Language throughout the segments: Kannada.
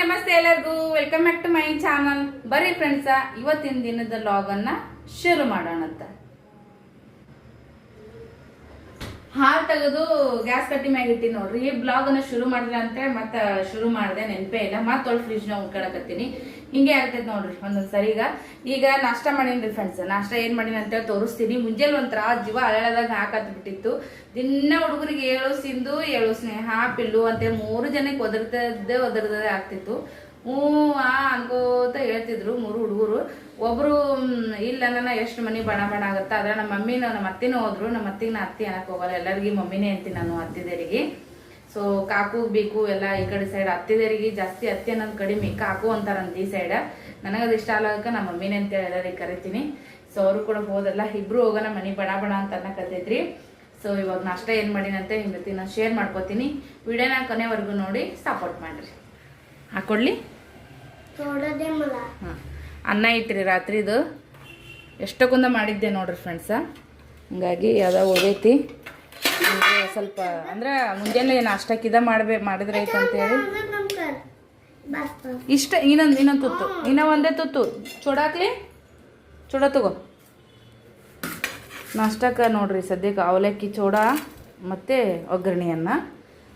ನಮಸ್ತೆ ಎಲ್ಲರಿಗೂ. Welcome back to my channel ಬರ್ರಿ ಫ್ರೆಂಡ್ಸ ಇವತ್ತಿನ ದಿನದ ಲಾಗನ್ನ ಶುರು ಮಾಡೋಣಂತ ಹಾಲು ತೆಗೆದು ಗ್ಯಾಸ್ ಕಟ್ಟಿ ಮ್ಯಾಗ ಇಟ್ಟಿ ನೋಡ್ರಿ. ಈ ಬ್ಲಾಗ್ ಅನ್ನ ಶುರು ಮಾಡಿದ್ರೆ ಅಂತ ಮತ್ತೆ ಶುರು ಮಾಡಿದೆ ನೆನಪೇ ಇಲ್ಲ. ಮತ್ತೊಳ್ನ ಉಳ್ಕೊಳಕತ್ತೀನಿ ಹಿಂಗೆ ಆಗ್ತೈತೆ ನೋಡ್ರಿ ಒಂದೊಂದ್ಸರಿ ಈಗ. ಈಗ ನಾಷ್ಟ ಮಾಡೀನಿ ಫ್ರೆಂಡ್ಸ್ ನಾಷ್ಟ ಏನು ಮಾಡೀನಿ ಅಂತೇಳಿ ತೋರಿಸ್ತೀನಿ. ಮುಂಜಾನೆ ಒಂಥರ ಜೀವ ಅಳಳದಾಗ ಹಾಕತ್ ಬಿಟ್ಟಿತ್ತು ದಿನ ಹುಡುಗರಿಗೆ ಏಳು ಸಿಂಧು ಏಳು ಸ್ನೇಹ, ಪಿಲ್ಲು ಅಂತೇಳಿ ಮೂರು ಜನಕ್ಕೆ ಒದರ್ತದ್ದೇ ಒದರ್ದೇ ಆಗ್ತಿತ್ತು. ಹ್ಞೂ, ಆ ಅನ್ಕೋತ ಹೇಳ್ತಿದ್ರು ಮೂರು ಹುಡುಗರು. ಒಬ್ರು ಇಲ್ಲ ನನ್ನ ಎಷ್ಟು ಮನಿ ಬಣ ಬಣ ಆಗುತ್ತ. ಆದ್ರೆ ನಮ್ಮ ಮಮ್ಮಿನ, ನಮ್ಮ ಅತ್ತಿನೂ ಹೋದ್ರು. ನಮ್ಮ ಅತ್ತಿಗೆ ನಾ ಅತ್ತಿ ಅನ್ನಕ್ಕೆ ಹೋಗಲ್ಲ. ಎಲ್ಲರಿಗೂ ಮಮ್ಮಿನೇ ಅಂತೀನಿ ನಾನು ಅತ್ತಿದೇರಿಗೆ. ಸೊ ಕಾಕು ಬೇಕು ಎಲ್ಲ ಈ ಕಡೆ ಸೈಡ್ ಹತ್ತಿದರಿಗೆ ಜಾಸ್ತಿ ಅತ್ತಿ ಅನ್ನೋದು ಕಡಿಮೆ. ಕಾಕು ಅಂತಾರಂತ ಈ ಸೈಡ ನನಗದು ಇಷ್ಟ ಆಗಕ್ಕ ನಮ್ಮ ಮಮ್ಮಿನೇ ಅಂತೇಳಿ ಎಲ್ಲರಿಗೆ ಕರಿತೀನಿ. ಸೊ ಅವರು ಕೂಡ ಹೋದಲ್ಲ. ಇಬ್ರು ಹೋಗೋಣ ಮನೆ ಬಡ ಬಡ ಅಂತ ಅನ್ನಕತ್ತೈತ್ರಿ. ಸೊ ಇವಾಗ ನಾಷ್ಟ ಏನು ಮಾಡಿನಂತೆ ನಿಮ್ಮ ಜೊತೆ ನಾನು ಶೇರ್ ಮಾಡ್ಕೋತೀನಿ. ವಿಡಿಯೋನ ಕೊನೆವರೆಗೂ ನೋಡಿ ಸಪೋರ್ಟ್ ಮಾಡ್ರಿ. ಹಾಕೊಳ್ಳಿ ಹಾಂ ಅನ್ನ ಇಟ್ರಿ ರಾತ್ರಿದು. ಎಷ್ಟಕ್ಕೊಂದ ಮಾಡಿದ್ದೆ ನೋಡ್ರಿ ಫ್ರೆಂಡ್ಸ ಹಂಗಾಗಿ ಉಳಿದೈತಿ ಈಗ ಸ್ವಲ್ಪ, ಅಂದ್ರೆ ಮುಂಜಾನೆ ನಾಷ್ಟಕ್ಕಿದ ಇದ ಮಾಡ್ಬೇ, ಮಾಡಿದ್ರೆ ಐತೆ ಅಂತೇಳಿ ಇಷ್ಟ, ಇನ್ನೊಂದು ಇನ್ನೊಂದು ತುತ್ತು. ಇನ್ನ ಒಂದೇ ತುತ್ತು. ಚೂಡಾಕ್ಲಿ ಚೂಡ ತಗೋ. ನಾಷ್ಟಕ್ಕೆ ನೋಡ್ರಿ, ಸದ್ಯಕ್ಕೆ ಅವಲಕ್ಕಿ ಚೂಡ ಮತ್ತು ಒಗ್ಗರಣೆಯನ್ನು.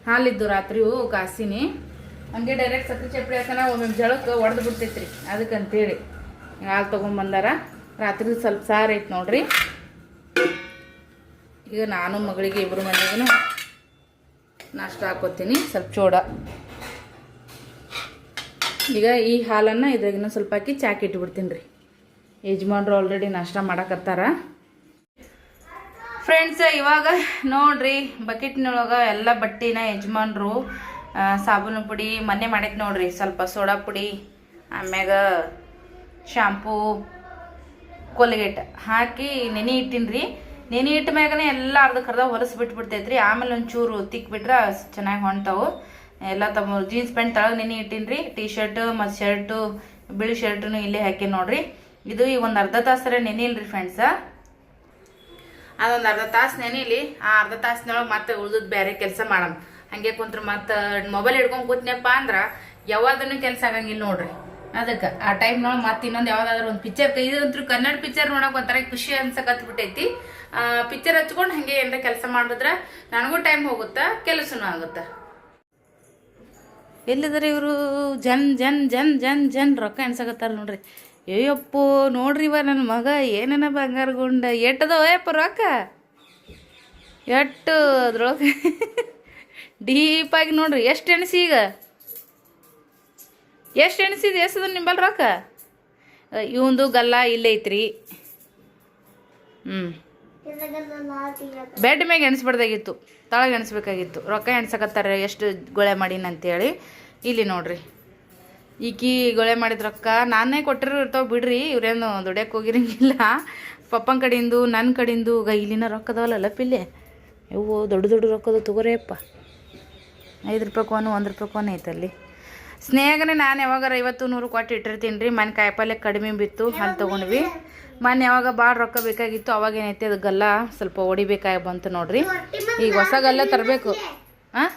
ಹಾಲಿದ್ದು ರಾತ್ರಿ ಕಾಸಿನಿ. ಹಂಗೆ ಡೈರೆಕ್ಟ್ ಸತ್ತಿ ಚಪ್ಪಡಿ ಹಾಕನ ಒಮ್ಮೆ ಜಳಕ್ಕೆ ಒಡೆದು ಬಿಡ್ತೈತ್ರಿ. ಅದಕ್ಕಂತೇಳಿ ಹಾಲು ತೊಗೊಂಬಂದಾರ ರಾತ್ರಿ ಸ್ವಲ್ಪ ಸಾರು ಐತೆ ನೋಡ್ರಿ. ಈಗ ನಾನು ಮಗಳಿಗೆ ಇಬ್ಬರು ಮನೆಗೂ ನಾಷ್ಟ ಹಾಕೋತೀನಿ. ಸ್ವಲ್ಪ ಚೋಡ. ಈಗ ಈ ಹಾಲನ್ನು ಇದ್ರಾಗಿನ ಸ್ವಲ್ಪ ಹಾಕಿ ಚಾಕ್ ಇಟ್ಬಿಡ್ತೀನಿ ರೀ. ಯಜಮಾನ್ರು ಆಲ್ರೆಡಿ ನಾಷ್ಟ ಮಾಡಕತ್ತಾರ. ಫ್ರೆಂಡ್ಸ್ ಇವಾಗ ನೋಡ್ರಿ ಬಕೆಟ್ನೊಳಗೆ ಎಲ್ಲ ಬಟ್ಟಿನ ಯಜಮಾನ್ರು ಸಾಬೂನು ಪುಡಿ ಮನೆ ಮಾಡೈತೆ ನೋಡ್ರಿ. ಸ್ವಲ್ಪ ಸೋಡಾ ಪುಡಿ, ಆಮ್ಯಾಗ ಶಾಂಪೂ ಕೊಲ್ಗೇಟ್ ಹಾಕಿ ನೆನೆ ಇಟ್ಟಿನ್ರಿ. ನೆನೆ ಮ್ಯಾಗನೆ ಎಲ್ಲ ಅರ್ಧಕ್ಕೆ ಅರ್ಧ ಹೊಲಸು ಬಿಟ್ಬಿಡ್ತೈತ್ರಿ. ಆಮೇಲೆ ಒಂಚೂರು ತಿಕ್ಬಿಟ್ರೆ ಚೆನ್ನಾಗಿ ಹೊಂಟವು. ಎಲ್ಲ ತಮ್ಮ ಜೀನ್ಸ್ ಪ್ಯಾಂಟ್ ತಳಗ ನೆನೆ ಇಟ್ಟಿನ್ರಿ. ಟೀ ಶರ್ಟ್ ಮತ್ತು ಶರ್ಟು ಬಿಳಿ ಶರ್ಟುನು ಇಲ್ಲೇ ಹಾಕಿ ನೋಡ್ರಿ. ಇದು ಈಗ ಒಂದು ಅರ್ಧ ತಾಸರ ನೆನೆಯಿಲ್ರಿ ಫ್ರೆಂಡ್ಸ ಅದೊಂದು ಅರ್ಧ ತಾಸು ನೆನಿಲಿ ಆ ಅರ್ಧ ತಾಸಿನೊಳಗೆ ಮತ್ತೆ ಉಳಿದ್ ಬೇರೆ ಕೆಲಸ ಮಾಡಮ್. ಹಂಗೆ ಕುಂತ್ರ ಮತ್ತೆ ಮೊಬೈಲ್ ಹಿಡ್ಕೊಂಡು ಕೂತ್ನಪ್ಪ ಅಂದ್ರೆ ಯಾವ್ದನ್ನು ಕೆಲಸ ಆಗಂಗಿಲ್ಲ ನೋಡ್ರಿ. ಅದಕ್ಕೆ ಆ ಟೈಮ್ನೊಳಗೆ ಮತ್ತೆ ಇನ್ನೊಂದು ಯಾವ್ದಾದ್ರು ಒಂದು ಪಿಕ್ಚರ್ ಇದಂತೂ ಕನ್ನಡ ಪಿಕ್ಚರ್ ನೋಡೋಕೆ ಒಂಥರ ಖುಷಿ ಅನ್ಸಕತ್ ಬಿಟ್ಟೈತಿ ಪಿಕ್ಚರ್ ಹಚ್ಕೊಂಡು ಹಂಗೆ ಏನಾರ ಕೆಲಸ ಮಾಡಿದ್ರೆ ನನಗೂ ಟೈಮ್ ಹೋಗುತ್ತಾ, ಕೆಲಸನೂ ಆಗುತ್ತಾ. ಎಲ್ಲಿದ್ರೆ ಇವರು? ಜನ್ ಜನ್ ಜನ್ ಜನ್ ಜನ್, ರೊಕ್ಕ ಎಣ್ಸಕತ್ತಾರ ನೋಡ್ರಿ. ಅಯ್ಯಪ್ಪೋ ನೋಡ್ರಿ ಇವ ನನ್ನ ಮಗ, ಏನೇನ ಬಂಗಾರ ಗುಂಡ ಎಟ್ಟದವ ಯಪ್ಪ ರೊಕ್ಕ? ಎಟ್ಟು ಅದ್ರೊಳಗೆ. ಡೀಪಾಗಿ ನೋಡ್ರಿ, ಎಷ್ಟು ಎಣಿಸಿ ಈಗ? ಎಷ್ಟು ಎಣಿಸಿದ ಎಷ್ಟದ ನಿಂಬಲ್ ರೊಕ್ಕ? ಇವಂದು ಗಲ್ಲ ಇಲ್ಲೇ ಐತ್ರಿ. ಹ್ಞೂ ಬೆಡ್ ಮ್ಯಾಗ ಎಣಿಸ್ಬಾರ್ದಾಗಿತ್ತು. ತಳಗೆ ಎಣಿಸ್ಬೇಕಾಗಿತ್ತು. ರೊಕ್ಕ ಎಣ್ಸಕತ್ತಾರೆ, ಎಷ್ಟು ಗೊಳೆ ಮಾಡೀನಿ ಅಂತೇಳಿ. ಇಲ್ಲಿ ನೋಡ್ರಿ. ಈಕಿ ಗೊಳೆ ಮಾಡಿದ ರೊಕ್ಕ ನಾನೇ ಕೊಟ್ಟಿರೋ ಇರ್ತಾವ ಬಿಡ್ರಿ, ಇವ್ರೇನು ದುಡಿಯಕ್ಕೆ ಹೋಗಿರಂಗಿಲ್ಲ. ಪಪ್ಪನ ಕಡೆಯಿಂದ ನನ್ನ ಕಡೆಯಿಂದ ಗ ಇಲ್ಲಿನ ರೊಕ್ಕದವಲ್ಲ ಪಿಲ್ಲೆ ಇವು ದೊಡ್ಡ ದೊಡ್ಡ ರೊಕ್ಕದ ತಗೋರಿಯಪ್ಪ. ಐದು ರೂಪಾಯಿ ಕೋನು, ಒಂದು ರೂಪಾಯಿ ಕೋನ್ ಐತಲ್ಲಿ. ಸ್ನೇಹಗನೇ ನಾನು ಯಾವಾಗಾರ ಐವತ್ತು ನೂರು ಕೊಟ್ಟು ಇಟ್ಟಿರ್ತೀನಿ ರೀ. ಮನೆ ಕಾಯಿಪಲ್ಲೆ ಕಡಿಮೆ ಬಿತ್ತು ಅಲ್ಲಿ ತೊಗೊಂಡ್ವಿ. ಮನೆ ಯಾವಾಗ ಭಾಳ ರೊಕ್ಕ ಬೇಕಾಗಿತ್ತು, ಅವಾಗ ಏನೈತಿ ಅದು ಗಲ್ಲ ಸ್ವಲ್ಪ ಹೊಡಿಬೇಕಾಗಿ ಬಂತು ನೋಡ್ರಿ. ಈಗ ಹೊಸ ಗಲ್ಲ ತರಬೇಕು. ಹಾಂ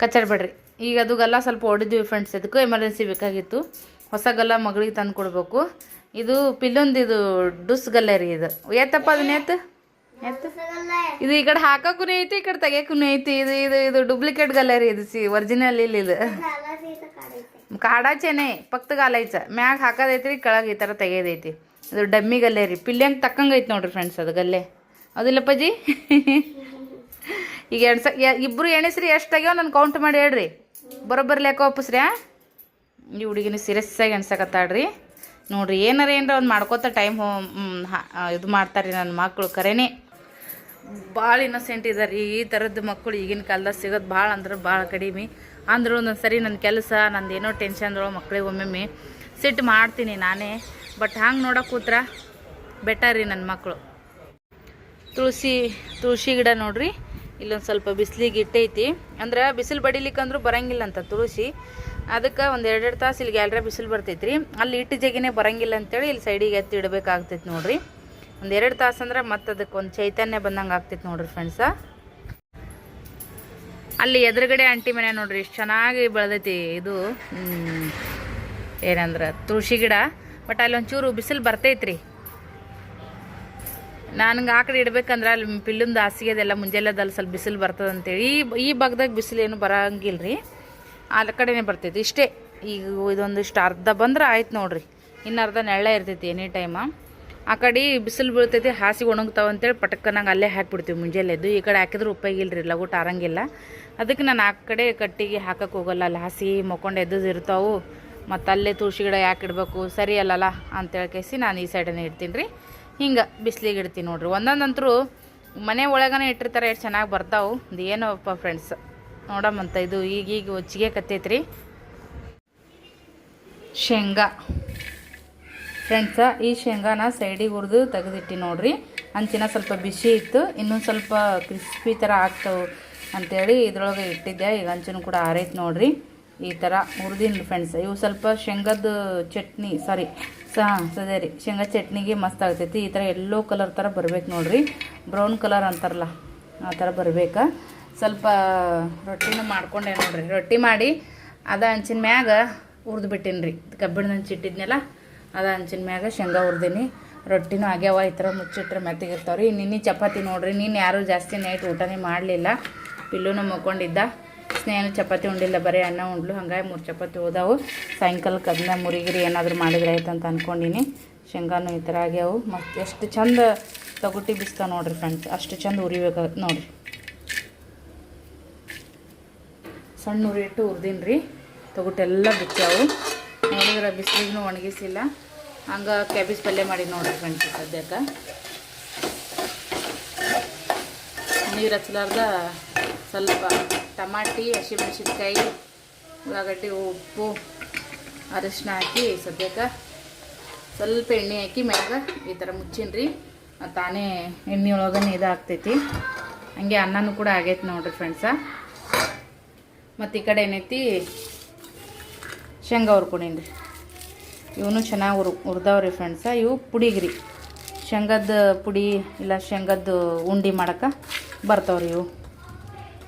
ಕಚ್ಚಾಡ್ಬೇಡ್ರಿ ಈಗ ಅದು ಗಲ್ಲ ಸ್ವಲ್ಪ ಹೊಡಿದ್ವಿ ಫ್ರೆಂಡ್ಸ್ ಅದಕ್ಕೂ ಎಮರ್ಜೆನ್ಸಿ ಬೇಕಾಗಿತ್ತು. ಹೊಸ ಗಲ್ಲ ಮಗಳಿಗೆ ತಂದು ಕೊಡಬೇಕು ಇದು ಪಿಲ್ಲೊಂದು ಇದು ಡುಸ್ ಗಲ್ಲ ರೀ ಇದು. ಏತಪ್ಪ ಅದನ್ನ ಏತು? ಏತು ಹೊಸಗಲ್ಲ ಇದು ಈ ಕಡೆ ಹಾಕಕ್ಕೂ ಐತಿ ಈ ಕಡೆ ತೆಗಿಯಕ್ಕೂ ಐತಿ. ಇದು ಇದು ಇದು ಡೂಪ್ಲಿಕೇಟ್ ಗಲರಿ ರೀ ಇದು ಸಿ ಒರಿಜಿನಲ್ ಇಲ್ಲಿ ಇದು. ಕಾಡಾಚೆನೆ ಪಕ್ಕದ ಆಲೈಚ ಮ್ಯಾಗ ಹಾಕೋದೈತ್ರಿ ಕೆಳಗೆ ಈ ಥರ ತೆಗೆಯೋದೈತಿ. ಇದು ಡಮ್ಮಿ ಗಲ್ಲೆ ರೀ ಪಿಲ್ಯಂಗೆ ತಕ್ಕಂಗೆ ಐತಿ ನೋಡ್ರಿ ಫ್ರೆಂಡ್ಸ್ ಅದು ಗಲ್ಲೆ. ಹೌದಿಲ್ಲಪ್ಪಾಜಿ ಈಗ ಎಣ್ಸ ಇಬ್ಬರು ಎಣಿಸ್ರಿ ಎಷ್ಟು ಆಗ್ಯಾವ ನಾನು ಕೌಂಟ್ ಮಾಡಿ ಹೇಳ್ರಿ. ಬರೋಬ್ಬರಿ ಲೆಕ್ಕ ಒಪ್ಪಿಸ್ರಿ? ಈ ಹುಡುಗಿನ ಸೀರಿಯಸ್ ಆಗಿ ಎಣ್ಸಕತ್ತಾಳ್ರಿ. ನೋಡ್ರಿ ಏನಾರ ಏನಾರ ಒಂದು ಮಾಡ್ಕೋತ ಟೈಮ್ ಇದು ಮಾಡ್ತಾರೆ ನನ್ನ ಮಕ್ಕಳು ಕರೆನೇ. ಭಾಳ ಇನ್ನೊಸೆಂಟ್ ಇದಾರೆ. ಈ ಥರದ್ದು ಮಕ್ಕಳು ಈಗಿನ ಕಾಲದಾಗ ಸಿಗೋದು ಭಾಳ ಅಂದ್ರೆ ಭಾಳ ಕಡಿಮೆ. ಅಂದರೂ ಒಂದೊಂದು ಸರಿ ನನ್ನ ಕೆಲಸ, ನಂದು ಏನೋ ಟೆನ್ಷನ್ದೊಳಗೆ ಮಕ್ಕಳಿಗೆ ಒಮ್ಮೊಮ್ಮೆ ಸಿಟ್ಟು ಮಾಡ್ತೀನಿ ನಾನೇ. ಬಟ್ ಹಂಗೆ ನೋಡೋಕೆ ಕೂತ್ರ ಬೆಟರ್ ರೀ ನನ್ನ ಮಕ್ಕಳು ತುಳಸಿ ತುಳಸಿ ಗಿಡ ನೋಡ್ರಿ. ಇಲ್ಲೊಂದು ಸ್ವಲ್ಪ ಬಿಸಿಲಿಗೆ ಇಟ್ಟೈತಿ. ಅಂದ್ರೆ ಬಿಸಿಲು ಬಡಿಲಿಕ್ಕಂದ್ರೂ ಬರಂಗಿಲ್ಲ ಅಂತ ತುಳಸಿ. ಅದಕ್ಕೆ ಒಂದು ಎರಡೆರಡು ತಾಸು ಇಲ್ಲಿ ಗ್ಯಾಲ್ರ ಬಿಸಿಲು ಬರ್ತೈತ್ರಿ. ಅಲ್ಲಿ ಇಟ್ಟು ಜಗಿನೇ ಬರಂಗಿಲ್ಲ ಅಂತೇಳಿ ಇಲ್ಲಿ ಸೈಡಿಗೆ ಎತ್ತಿ ಇಡಬೇಕಾಗ್ತೈತಿ ನೋಡ್ರಿ. ಒಂದು ಎರಡು ತಾಸು ಅಂದ್ರೆ ಮತ್ತೆ ಅದಕ್ಕೆ ಒಂದು ಚೈತನ್ಯ ಬಂದಂಗೆ ಆಗ್ತಿತ್ತು ನೋಡ್ರಿ ಫ್ರೆಂಡ್ಸ ಅಲ್ಲಿ ಎದುರುಗಡೆ ಆಂಟಿ ಮನೆ ನೋಡ್ರಿ, ಎಷ್ಟು ಚೆನ್ನಾಗಿ ಬೆಳೆದೈತಿ. ಇದು ಏನಂದ್ರೆ, ತುಳಸಿ ಗಿಡ. ಬಟ್ ಅಲ್ಲಿ ಒಂಚೂರು ಬಿಸಿಲು ಬರ್ತೈತ್ರಿ. ನನಗೆ ಆ ಕಡೆ ಇಡ್ಬೇಕಂದ್ರೆ ಅಲ್ಲಿ ಪಿಲ್ಲಿಂದ ಹಾಸಿಗೆ ಅದೆಲ್ಲ ಮುಂಜಾನೆದಲ್ಲಿ ಸ್ವಲ್ಪ ಬಿಸಿಲು ಬರ್ತದೆ ಅಂತೇಳಿ. ಈ ಈ ಭಾಗದಾಗ ಬಿಸಿಲು ಏನು ಬರಂಗಿಲ್ಲ ರೀ ಆ ಕಡೆನೇ ಬರ್ತೈತಿ. ಇಷ್ಟೇ. ಈಗ ಇದೊಂದಿಷ್ಟು ಅರ್ಧ ಬಂದ್ರೆ ಆಯ್ತು ನೋಡ್ರಿ. ಇನ್ನು ಅರ್ಧ ನೆಳ್ಳ ಇರ್ತೈತಿ ಎನಿ ಟೈಮ ಆ ಕಡೆ ಬಿಸಿಲು ಬೀಳ್ತೈತಿ, ಹಾಸಿಗೆ ಒಣಗ್ತಾವ ಅಂತೇಳಿ ಪಟಕ್ಕನಾಗ ಅಲ್ಲೇ ಹಾಕಿಬಿಡ್ತೀವಿ ಮುಂಜಾನೆ ಎದ್ದು. ಈ ಕಡೆ ಹಾಕಿದ್ರೆ ಉಪಯೋಗ ಇಲ್ರಿ ಲಗುಟ್ ಆರಂಗಿಲ್ಲ. ಅದಕ್ಕೆ ನಾನು ಆ ಕಡೆ ಕಟ್ಟಿಗೆ ಹಾಕಕ್ಕೆ ಹೋಗಲ್ಲ, ಅಲ್ಲಿ ಹಾಸಿ ಮಕ್ಕೊಂಡು ಎದ್ದು ಇರ್ತಾವು. ಮತ್ತು ಅಲ್ಲೇ ತುಳಸಿ ಗಿಡ ಯಾಕೆ ಇಡಬೇಕು, ಸರಿ ಅಲ್ಲಲ್ಲ ಅಂತೇಳಿ ಕೇಸಿ ನಾನು ಈ ಸೈಡನೇ ಇಡ್ತೀನಿ ರೀ. ಹಿಂಗೆ ಬಿಸಿಲಿಗೆ ಇಡ್ತೀನಿ ನೋಡ್ರಿ. ಒಂದೊಂದಂತರೂ ಮನೆ ಒಳಗನೆ ಇಟ್ಟಿರ್ತಾರೆ, ಎಷ್ಟು ಚೆನ್ನಾಗಿ ಬರ್ತಾವು. ಇದು ಏನೋಪ್ಪ ಫ್ರೆಂಡ್ಸ್ ನೋಡಮ್ಮಂತ ಇದು, ಈಗೀಗ ಈಗ ಹೊಚ್ಚಿಗೆ ಕತ್ತೈತ್ರಿ. ಶೇಂಗಾ. ಫ್ರೆಂಡ್ಸ ಈ ಶೇಂಗಾನ ಸೈಡಿಗೆ ಹುರಿದು ತೆಗೆದಿಟ್ಟು ನೋಡ್ರಿ. ಅಂಚಿನ ಸ್ವಲ್ಪ ಬಿಸಿ ಇತ್ತು. ಇನ್ನೊಂದು ಸ್ವಲ್ಪ ಕ್ರಿಸ್ಪಿ ಥರ ಆಗ್ತವೆ ಅಂಥೇಳಿ ಇದ್ರೊಳಗೆ ಇಟ್ಟಿದ್ದೆ. ಈಗ ಅಂಚನು ಕೂಡ ಆರೈತೆ ನೋಡ್ರಿ. ಈ ಥರ ಹುರಿದಿನಿ ಫ್ರೆಂಡ್ಸ್ ಇವು ಸ್ವಲ್ಪ ಶೇಂಗದ ಚಟ್ನಿ ಸಾರಿ ಸಾ, ಸದೇ ರೀ, ಶೇಂಗಾ ಚಟ್ನಿಗೆ ಮಸ್ತ್ ಆಗ್ತೈತಿ. ಈ ಥರ ಎಲ್ಲೋ ಕಲರ್ ಥರ ಬರ್ಬೇಕು ನೋಡ್ರಿ. ಬ್ರೌನ್ ಕಲರ್ ಅಂತಾರಲ್ಲ, ಆ ಥರ ಬರಬೇಕು. ಸ್ವಲ್ಪ ರೊಟ್ಟಿನೂ ಮಾಡ್ಕೊಂಡೆ ನೋಡ್ರಿ. ರೊಟ್ಟಿ ಮಾಡಿ ಅದ ಹಂಚಿನ ಮ್ಯಾಗ ಹುರಿದು ಬಿಟ್ಟಿನಿ ರೀ ಕಬ್ಬಿಣದ ಹಂಚು ಇಟ್ಟಿದ್ನಲ್ಲ ಅದ ಹಂಚಿನ ಮ್ಯಾಗ ಶೇಂಗಾ ಹುರಿದೀನಿ. ರೊಟ್ಟಿನೂ ಆಗ್ಯಾವ, ಈ ಥರ ಮುಚ್ಚಿಟ್ರೆ ಮೆತ್ತಗಿರ್ತಾವ್ರಿ. ನಿನ್ನೆ ಚಪಾತಿ ನೋಡ್ರಿ, ನೀನು ಯಾರೂ ಜಾಸ್ತಿ ನೈಟ್ ಊಟನೇ ಮಾಡಲಿಲ್ಲ. ಪಿಲ್ಲೂನು ಮುಕ್ಕೊಂಡಿದ್ದ. ಸ್ನೇಹನು ಚಪಾತಿ ಉಂಡಿಲ್ಲ, ಬರೀ ಅನ್ನ ಉಂಡ್ಲು. ಹಂಗಾಗಿ ಮೂರು ಚಪಾತಿ ಹೋದವು. ಸಾಯಂಕಾಲ ಅದನ್ನ ಮುರಿಗಿರಿ ಏನಾದರೂ ಮಾಡಿದ್ರೆ ಆಯ್ತು ಅಂತ ಅಂದ್ಕೊಂಡಿನಿ ಶೇಂಗಾನು ಈ ಥರ ಆಗ್ಯಾವು. ಮತ್ತು ಎಷ್ಟು ಚಂದ ತಗೊಟ್ಟಿ ಬಿಸ್ತಾವೆ ನೋಡ್ರಿ ಫ್ರೆಂಡ್ಸ್ ಅಷ್ಟು ಚಂದ ಉರಿಬೇಕು ನೋಡ್ರಿ. ಸಣ್ಣ ಉರಿ ಇಟ್ಟು ಹುರ್ದೀನಿ ರೀ ತಗೊಟ್ಟೆಲ್ಲ ಬಿಚ್ಚಾವು ನೋಡಿದ್ರೆ ಬಿಸಿಲಿಗೂ ಒಣಗಿಸಿಲ್ಲ. ಹಂಗೆ ಕ್ಯಾಬೇಜ್ ಪಲ್ಯ ಮಾಡಿ ನೋಡಿ ಫ್ರೆಂಡ್ಸ್ ಸದ್ಯಕ್ಕೆ. ನೀರು ಹಚ್ಚಲಾರ್ದ ಸ್ವಲ್ಪ ಟಮಾಟಿ, ಹಸಿಮೆಣಸಿನ್ಕಾಯಿ, ಉಳ್ಳಾಗಡ್ಡಿ, ಉಪ್ಪು ಅರಿಶಿನ ಹಾಕಿ ಸದ್ಯಕ್ಕೆ ಸ್ವಲ್ಪ ಎಣ್ಣೆ ಹಾಕಿ ಮ್ಯಾಗ ಈ ಥರ ಮುಚ್ಚಿನ್ರಿ. ತಾನೇ ಎಣ್ಣೆ ಒಳಗನೆ ಇದಾಗ್ತೈತಿ. ಹಂಗೆ ಅನ್ನನೂ ಕೂಡ ಆಗೈತೆ ನೋಡ್ರಿ ಫ್ರೆಂಡ್ಸ ಮತ್ತು ಈ ಕಡೆ ಏನೈತಿ ಶೇಂಗಾ ಹುರ್ಕೊಂಡೀನಿ ರೀ ಇವನು ಚೆನ್ನಾಗಿ ಹುರ್ ರೀ ಫ್ರೆಂಡ್ಸ ಇವು ಪುಡಿಗ್ರಿ. ಶೇಂಗದ ಪುಡಿ ಇಲ್ಲ ಶೇಂಗದ ಉಂಡೆ ಮಾಡೋಕೆ ಬರ್ತಾವ್ರಿ ಇವು.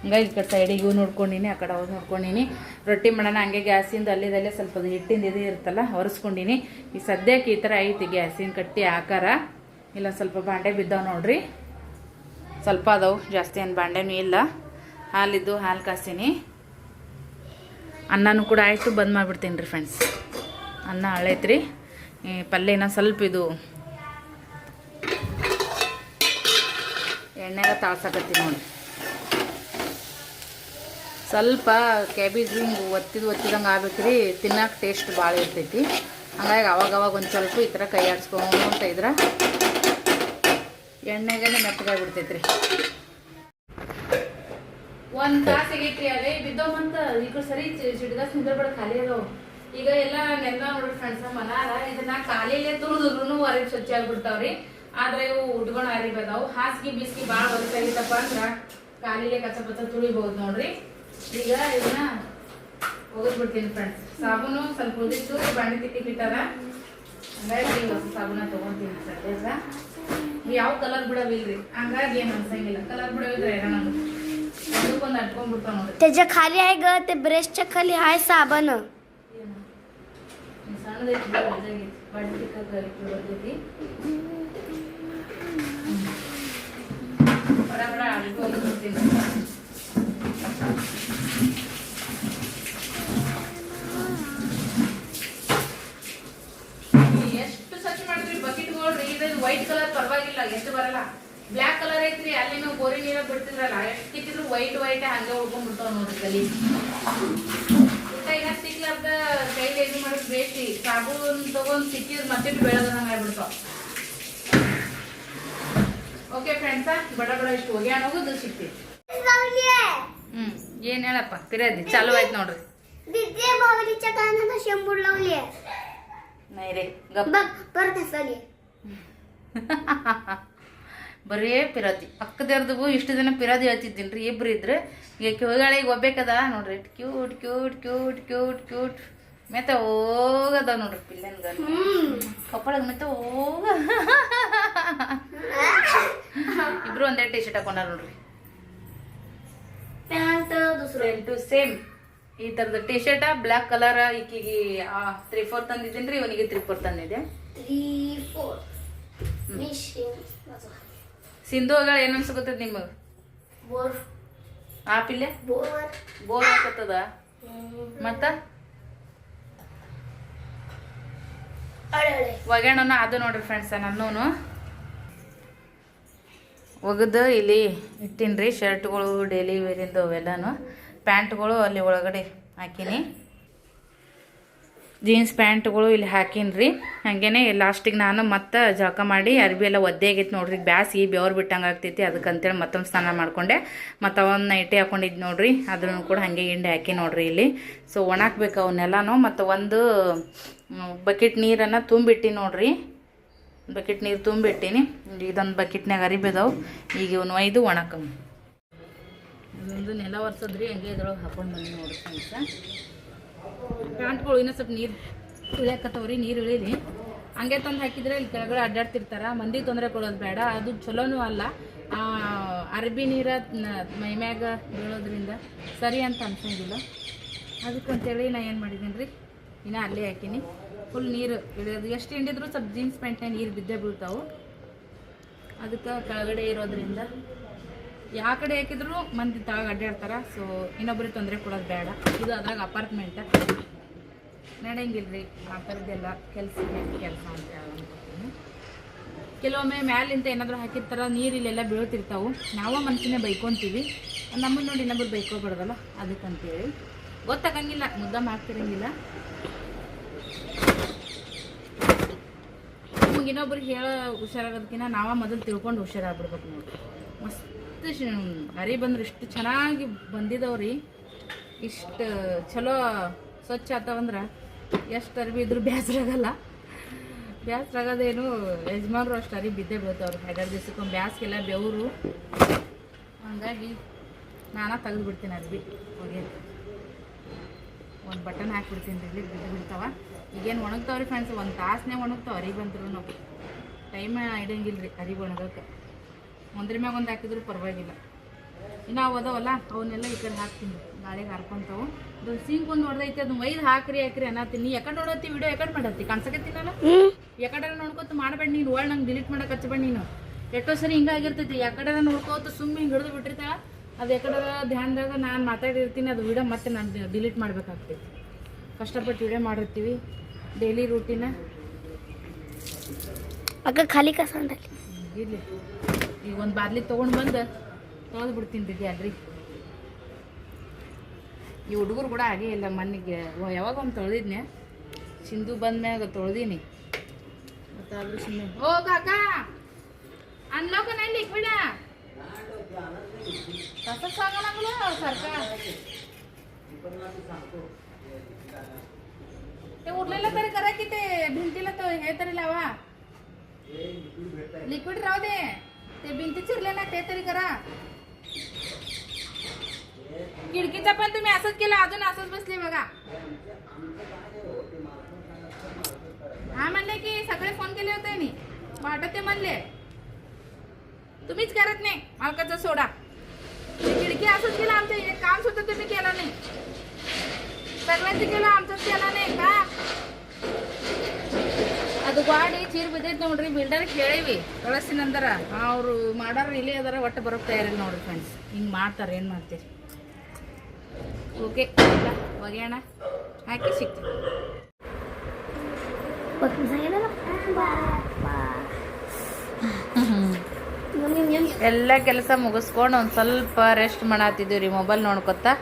ಹಂಗಾಗಿ ಈ ಕಡೆ ಸೈಡಿಗೆ ಇವು ನೋಡ್ಕೊಂಡೀನಿ, ಆ ಕಡೆ ಅವು ನೋಡ್ಕೊಂಡೀನಿ. ರೊಟ್ಟಿ ಮಾಡೋಣ, ಹಂಗೆ ಗ್ಯಾಸಿಂದ ಅಲ್ಲಿದಲ್ಲೇ ಸ್ವಲ್ಪ ಹಿಟ್ಟಿಂದ ಇದು ಇರುತ್ತಲ್ಲ, ಒರೆಸ್ಕೊಂಡಿನಿ. ಈ ಸದ್ಯಕ್ಕೆ ಈ ಥರ ಐತಿ ಗ್ಯಾಸಿನ ಕಟ್ಟಿ ಆಕಾರ. ಇಲ್ಲ ಸ್ವಲ್ಪ ಬಾಂಡೆ ಬಿದ್ದಾವೆ ನೋಡ್ರಿ. ಸ್ವಲ್ಪ ಅದಾವು, ಜಾಸ್ತಿ ಏನು ಬಾಂಡೆನೂ ಇಲ್ಲ. ಹಾಲಿದ್ದು ಹಾಲು ಕಾಸೀನಿ ಅನ್ನನೂ ಕೂಡ ಆಯಿತು, ಬಂದ್ ಮಾಡಿಬಿಡ್ತೀನಿ ರೀ ಫ್ರೆಂಡ್ಸ್ ಅನ್ನ ಹಳೈತ್ರಿ. ಪಲ್ಯನ ಸ್ವಲ್ಪ ಇದು ಎಣ್ಣೆಗ ತಾಳ್ಸಕತ್ತೀನಿ ನೋಡಿ ಸ್ವಲ್ಪ ಕ್ಯಾಬೇಜ್ ಹಿಂಗೆ ಒತ್ತಿದ ಒತ್ತಿದಂಗೆ ರೀ ತಿನ್ನಕ್ಕೆ ಟೇಸ್ಟ್ ಭಾಳ ಇರ್ತೈತಿ. ಹಂಗಾಗಿ ಅವಾಗ ಅವಾಗ ಒಂದು ಸ್ವಲ್ಪ ಈ ಥರ ಕೈ ಆಡಿಸ್ಕೊಂತ ಇದ್ರೆ. ಎಣ್ಣೆಗನೆ ಮೆತ್ತಗಾಗ್ಬಿಡ್ತೈತಿ ರೀ ಒಂದ್ ತಾಸ ಆಗೈತ್ರಿ ಅದೇ ಬಿದ್ದವ್ ಮತ್ತ ಈಗ ಸರಿ ಸಿಡ್ಗಾಸ್ ನಿಂದ್ರಬೇಡ ಖಾಲಿ ಅದಾವ. ಈಗ ಎಲ್ಲ ನೆಲ್ಲ ನೋಡ್ರಿ ಫ್ರೆಂಡ್ಸ್ ಮನಾರ ಇದನ್ನ ಖಾಲಿಲೇ ತುಳಿದ್ರು ಹೊರಗೆ ಸ್ವಚ್ಛ ಆಗ್ಬಿಡ್ತಾವ್ರಿ. ಆದ್ರೆ ಇವು ಉಟ್ಕೊಂಡ್ ಅರಿ ಬದಾವ್ ಹಾಸಿಗೆ ಬಿಸ್ಕಿ ಭಾಳ ಹೊರತಾಗಿತ್ತಪ್ಪ ಅಂದ್ರ ಖಾಲಿಲೆ ಕಸ ಪಸ ತುಳಿಬಹುದು ನೋಡ್ರಿ. ಈಗ ಇದನ್ನ ಒಗದ್ಬಿಡ್ತೀನಿ ಫ್ರೆಂಡ್ಸ್ ಸಾಬೂನು ಸ್ವಲ್ಪ ಉಳಿದಿತ್ತು ಬಾಣಿ ತಿಕ್ಕಿಟ್ಟಾರ ಹಂಗಾಗಿ ಹೊಸ ಸಾಬೂನ ತಗೊಂತೀನಿ ಸದ್ಯದ ಯಾವ ಕಲರ್ ಬಿಡವಿಲ್ರಿ? ಹಂಗಾಗಿ ಏನ್ ಅನ್ಸಂಗಿಲ್ಲ. ಕಲರ್ ಬಿಡವಿದ್ರೆ ಏನ ನಮ್ಗೆ त्याच्या खाली आहे ग ते ब्रेस्टच्या खाली आहे साबण ಸಣ್ಣದೈತಿ ಬಿಡು, ವಜ್ಜಾಗೈತಿ. ಬಾಂಡೆ ತಿಕ್ಕಾಕ ಇಟ್ಟು ಬರ್ತೈತಿ. ಬಡ ಬಡ ಅದಕ್ಕೂ ಒಗ್ದ್ಬಿಡ್ತೀನಿ. ಎಷ್ಟು ಸ್ವಚ್ಛ ಮಾಡಿದ್ರಿ ಬಕೆಟ್ ನೋಡ್ರಿ ಇದು ವೈಟ್ ಕಲರ್ ಪರವಾಗಿಲ್ಲ ಎಷ್ಟು ಬರಲ್ಲ ಬ್ಲ್ಯಾಕ್ ಕಲರ್ ಐತ್ರಿ ಅಲ್ಲಿ ನೀವು ಬೋರಿ ನೀರ ಬಿಡ್ತಿದ್ರಲ್ಲ ಎಷ್ಟು ಕಿತ್ತಿದ್ರು ವೈಟ್ ವೈಟ್ ಹಂಗೆ ಉಳ್ಕೊಂಡ್ಬಿಡ್ತಾವ ನೋಡ್ರಿ ಕಲಿ ಊಟ ಈಗ ಸಿಕ್ಲಾರ್ದ ಕೈಲಿ ಇದು ಮಾಡೋದು ಬೇಸಿ ಸಾಬೂನ್ ತಗೊಂಡ್ ಸಿಕ್ಕಿದ್ ಮತ್ತೆ ಬೆಳದಂಗ ಆಗ್ಬಿಡ್ತಾವ ಓಕೆ ಫ್ರೆಂಡ್ಸ ಬಡ ಬಡ ಇಷ್ಟು ಒಗ್ಯಾಣ ಹೋಗುದು ಸಿಗ್ತೀವಿ ಹ್ಮ್ ಏನ್ ಹೇಳಪ್ಪ ಪಿರದಿ ಚಾಲು ಆಯ್ತು ನೋಡ್ರಿ दिदी बाहुलीच्या कानाला शेंबूड लावली आहे ನೈ ರೇ ಗಪ್ बघ परत हसली ಬರೇ ಪಿರಾತಿ. ಪಕ್ಕದವ್ರದ್ದು ಇಷ್ಟು ದಿನ ಪಿರಾದಿ ಹೇಳ್ತಿದ್ದೀನಿ ರೀ ಇಬ್ರು ಇದ್ರೆ. ಈಗ ಕಿವಿಗಳಿಗೆ ಹೋಗ್ಬೇಕದ ಒಬ್ಬೇಕದ ನೋಡ್ರಿ cute cute cute cute cute ಮೆತ್ತ ಹೋಗದ ನೋಡ್ರಿ ಪಿಲ್ಲನ್ಗ. ಕಪ್ಪಳಗ್ ಮೆತ್ತ ಹೋಗ. ಇಬ್ರು ಒಂದೇ ಟಿ ಶರ್ಟ್ ಹಾಕೊಂಡಾರ ನೋಡ್ರಿ. ಪ್ಯಾಂಟ್ ದುಸರು. ಸೇಮ್ ಈ ತರದ ಟಿ ಶರ್ಟ್ ಬ್ಲಾಕ್ ಕಲರ್ ಈಕಿಗೆ ತ್ರೀ ಫೋರ್ ತಂದಿದ್ದೀನಿ ಇವನಿಗೆ ತ್ರೀ ಫೋರ್ ತಂದಿದೆ. ತ್ರೀ ಫೋರ್ ಸಿಂಧು ಆಗ ಏನ್ ಅನ್ಸಕತ್ತದ ನಿಮಗೆ? ಬೋರ್ ಆಪಿಲ್ಲೆ? ಬೋರ್ ಬೋರ್ ಹಾಕತ್ತದ ಮತ್ತ? ಒಗ್ಯಾಣನ ಅದು ನೋಡ್ರಿ ಫ್ರೆಂಡ್ಸ್ ನನ್ನೂನು ಒಗದು ಇಲ್ಲಿ ಇಟ್ಟಿನ್ರಿ ಶರ್ಟ್ಗಳು ಡೈಲಿ ವೇರಿಂದು ಅವೆಲ್ಲನು. ಪ್ಯಾಂಟ್ಗಳು ಅಲ್ಲಿ ಒಳಗಡೆ ಹಾಕೀನಿ. ಜೀನ್ಸ್ ಪ್ಯಾಂಟ್ಗಳು ಇಲ್ಲಿ ಹಾಕೀನ್ರಿ. ಹಾಗೇನೆ ಲಾಸ್ಟಿಗೆ ನಾನು ಮತ್ತೆ ಜಳಕ ಮಾಡಿ ಅರ್ಬಿ ಎಲ್ಲ ಒದ್ದೆ ಆಗೈತೆ ನೋಡ್ರಿ. ಬ್ಯಾಸಿಗೆ ಬೆವ್ರು ಬಿಟ್ಟಂಗೆ ಆಗ್ತೈತಿ. ಅದಕ್ಕಂತೇಳಿ ಮತ್ತೊಂದು ಸ್ನಾನ ಮಾಡ್ಕೊಂಡೆ. ಮತ್ತು ಅವನ್ನ ನೈಟಿ ಹಾಕೊಂಡಿದ್ದು ನೋಡ್ರಿ. ಅದನ್ನು ಕೂಡ ಹಾಗೆ ಹಿಂಡಿ ಹಾಕಿ ನೋಡ್ರಿ ಇಲ್ಲಿ. ಸೊ ಒಣಾಕ್ಬೇಕು ಅವನ್ನೆಲ್ಲನೂ ಮತ್ತು ಒಂದು ಬಕೆಟ್ ನೀರನ್ನು ತುಂಬಿಟ್ಟಿ ನೋಡ್ರಿ. ಬಕೆಟ್ ನೀರು ತುಂಬಿಟ್ಟೀನಿ. ಇದೊಂದು ಬಕೆಟ್ನಾಗ ಅರಿಬೇದವು ಈಗ ಇವನು ಒಯ್ದು ಒಣಕಮ್. ಇದೊಂದು ನೆಲ ಒರ್ಸದ್ರಿ. ಹಂಗೆ ಇದ್ರೊಳಗೆ ಹಾಕೊಂಡು ಬಂದು ನೋಡ್ರಿ ಪ್ಯಾಂಟ್ಗಳು ಇನ್ನೂ ಸ್ವಲ್ಪ ನೀರು ಇಳಿಯಕತ್ತವ್ರಿ ನೀರು ಇಳೀಲಿ ಹಂಗೆ ತಂದು ಹಾಕಿದ್ರೆ ಇಲ್ಲಿ ಕೆಳಗಡೆ ಅಡ್ಡಾಡ್ತಿರ್ತಾರೆ. ಮಂದಿ ತೊಂದರೆ ಕೊಡೋದು ಬೇಡ. ಅದು ಚಲೋನೂ ಅಲ್ಲ. ಅರ್ಬಿ ನೀರ ಮೈಮ್ಯಾಗ ಬೀಳೋದ್ರಿಂದ ಸರಿ ಅಂತ ಅನ್ಸಂಗಿಲ್ಲ. ಅದಕ್ಕಂತೇಳಿ ನಾ ಏನು ಮಾಡಿದ್ದೀನಿ ರೀ ಇನ್ನೂ ಅಲ್ಲೇ ಹಾಕೀನಿ. ಫುಲ್ ನೀರು ಇಳಿಯೋದು ಎಷ್ಟು ಹಿಂಡಿದ್ರು ಸ್ವಲ್ಪ ಜೀನ್ಸ್ ಪ್ಯಾಂಟ್ನಾಗ ನೀರು ಬಿದ್ದೇ ಬೀಳ್ತಾವೆ. ಅದಕ್ಕೆ ಕೆಳಗಡೆ ಇರೋದ್ರಿಂದ ಯಾವ ಕಡೆ ಹಾಕಿದ್ರು ಮಂದಿ ತಾಗ ಅಡ್ಡಾಡ್ತಾರ ಸೊ ಇನ್ನೊಬ್ರಿಗೆ ತೊಂದರೆ ಕೊಡೋದು ಬೇಡ. ಇದು ಅದ್ರಾಗ ಅಪಾರ್ಟ್ಮೆಂಟ್ ನಡೆಯಂಗಿಲ್ರಿ, ಆ ಥರದ್ದೆಲ್ಲ ಕೆಲಸ ಕೆಲಸ ಅಂತ ಅನ್ಕೋತೀನಿ ಕೆಲವೊಮ್ಮೆ ಮ್ಯಾಲಿಂದ ಏನಾದರೂ ಹಾಕಿರ್ತಾರ ನೀರು ಇಲ್ಲೆಲ್ಲ ಬೀಳ್ತಿರ್ತಾವು. ನಾವು ಮನಸ್ಸಿನ ಬೈಕೊಂತೀವಿ. ನಮ್ಮನ್ನು ನೋಡಿ ಇನ್ನೊಬ್ರು ಬೈಕೋಬಾರ್ದಲ್ಲ, ಅದಕ್ಕಂತೇಳಿ. ಗೊತ್ತಾಗಂಗಿಲ್ಲ, ಮುದ್ದ ಮಾಡ್ತಿರಂಗಿಲ್ಲ. ನಮಗೆ ಇನ್ನೊಬ್ರಿಗೆ ಹೇಳೋ ಹುಷಾರಾಗೋದಕ್ಕಿಂತ ನಾವ ಮೊದಲು ತಿಳ್ಕೊಂಡು ಹುಷಾರಾಗ್ಬಿಡ್ಬೇಕು ನೋಡಿ. ಮಸ್ತ್. ಶ್- ಹರಿ ಬಂದ್ರೆ, ಇಷ್ಟು ಚೆನ್ನಾಗಿ ಬಂದಿದವ್ರಿ. ಇಷ್ಟು ಚಲೋ, ಸ್ವಚ್ಛ ಆತವಂದ್ರೆ ಎಷ್ಟು ಅರಿವಿ ಇದ್ರೂ ಬೇಸರಾಗಲ್ಲ ಬೇಸರಾಗೋದೇನು ಯಜಮಾನ್ರು ಅಷ್ಟು ಅರಿ ಬಿದ್ದೇ ಬೀಳ್ತಾವ್ರಿ. ಎರಡೆರಡು ದಿವ್ಸಕ್ಕೊಮ್ಮೆ ಬ್ಯಾಸ್ಗೆಲ್ಲ ಬೆವರು. ಹಂಗಾಗಿ ನಾನಾ ತೆಗೆದು ಬಿಡ್ತೀನಿ ಅರ್ಬಿ. ಹೋಗಿ. ಒಂದು ಬಟನ್ ಹಾಕ್ಬಿಡ್ತೀನಿ ರೀ ಬಿದ್ದು ಬಿಡ್ತಾವ. ಈಗೇನು ಒಣಗ್ತಾವ್ರಿ ಫ್ರೆಂಡ್ಸ್ ಒಂದು ತಾಸನೇ ಒಣಗ್ತಾವ ಅರಿ ಬಂದ್ರು ನಾವು ಟೈಮ್ ಹಿಡಿಯಂಗಿಲ್ಲ ರೀ ಅರಿ ಒಣಗಕ್ಕೆ ಒಂದ್ರ ಮ್ಯಾಗ ಒಂದು ಹಾಕಿದ್ರು ಪರವಾಗಿಲ್ಲ. ಇನ್ನು ಅವು ಅದಾವಲ್ಲ ಅವನ್ನೆಲ್ಲ ಈ ಕಡೆ ಹಾಕ್ತೀನಿ. ಗಾಳಿಗೆ ಹಾರ್ಕೊಂತಾವು. ಅದು ಸಿಂಕ್ ಒಂದು ಹೊಡೆದೈತಿ ಅದನ್ನ ಒಯ್ದು ಹಾಕ್ರಿ ಹಾಕ್ರಿ ಅನ್ನತ್ತೀನಿ. ನೀ ಯಾಕಡೆ ನೋಡತ್ತಿ ವಿಡಿಯೋ ಯಾಕಡೆ ಮಾಡತ್ತಿ? ಕಾಣ್ಸಕತ್ತೀನಲ್ಲ? ಯಾಕಡೆ ನೋಡ್ಕೊತ ಮಾಡಬೇಡ ನೀನು ಒಳ್ಳೆ ನಂಗೆ ಡಿಲೀಟ್ ಮಾಡಕ್ಕೆ ಹಚ್ಚಬೇಡ ನೀನು. ಎಷ್ಟೋ ಸರಿ ಹಿಂಗಾಗಿರ್ತೈತಿ ಯಾಕಡೆ ನೋಡ್ಕೋತ ಸುಮ್ಮನೆ ಹಿಂಗೆ ಹಿಡಿದು ಬಿಟ್ಟಿರ್ತಾಳ. ಅದು ಯಾಕಡೆ ಧ್ಯಾನದಾಗ ನಾನು ಮಾತಾಡಿರ್ತೀನಿ ಅದು ವಿಡಿಯೋ ಮತ್ತೆ ನಾನು ಡಿಲೀಟ್ ಮಾಡ್ಬೇಕಾಗ್ತೈತಿ. ಕಷ್ಟಪಟ್ಟು ವಿಡಿಯೋ ಮಾಡಿರ್ತೀವಿ. ಡೈಲಿ ರೂಟೀನ ಅಕ್ಕ ಖಾಲಿ ಕಸ ಇರ್ಲಿ. ಈಗ ಒಂದು ಬಾದ್ಲಿ ತೊಗೊಂಡು ಬಂದು ತೊಳೆದು ಬಿಡ್ತೀನಿ ಬಿಡಿ ಅಲ್ರಿ ಈ ಹುಡುಗರು ಕೂಡ ಹಾಗೇ ಇಲ್ಲ ಮನೆಗೆ ಯಾವಾಗ ಒಂದು ತೊಳೆದಿದ್ನೆ ಸಿಂಧು ಬಂದ್ಮ್ಯಾಗ ತೊಳೆದೀನಿ ಮತ್ತು ಆದ್ರೂ ಸುಮ್ಮನೆ ಓ ಕಾಕ ಅನ್ಲೋಕ ನಾನು ಲಿಕ್ವಿಡ तसंच सांगा लागलो सरकार ते उरलेलं तरी करा की ते भिंतीला तो हे तरी लावा लिक्विड राहू दे ते भिंती चिरले ना ते तरी करा. खिडकीचा पण तुम्ही असंच केलं अजून असंच बसले बघा. हा म्हणले की सगळे फोन केले होते मी वाटत ते म्हणले. तुम्हीच करत नाही मालकाचा सोडा. खिडकी असंच केलं आमचं काम सुद्धा तुम्ही केलं नाही. सगळ्यांचं केलं आमचंच केलं नाही का? ಅದು ಗಾಡಿ ಚೀರ್ ಬಿದ್ದೈತೆ ನೋಡ್ರಿ ಬಿಲ್ಡರ್ ಕೇಳಿವಿ ಕಳಿಸಿ ನಂತರ ಅವರು ಮಾಡೋರು ಇಲ್ಲೇ ಅದರ, ಒಟ್ಟು ಬರೋಕ್ ತಯಾರಿ ನೋಡ್ರಿ ಫ್ರೆಂಡ್ಸ್ ಹಿಂಗೆ ಮಾಡ್ತಾರೆ, ಏನು ಮಾಡ್ತೀರಿ? ಓಕೆ ಒಗ್ಯಾಣ? ಹಾಕಿ ಸಿಗ್ತೀವಿ ಎಲ್ಲ ಕೆಲಸ ಮುಗಿಸ್ಕೊಂಡು ಒಂದು ಸ್ವಲ್ಪ ರೆಸ್ಟ್ ಮಾಡತ್ತಿದ್ದೀವಿ ರೀ ಮೊಬೈಲ್ ನೋಡ್ಕೊತಾ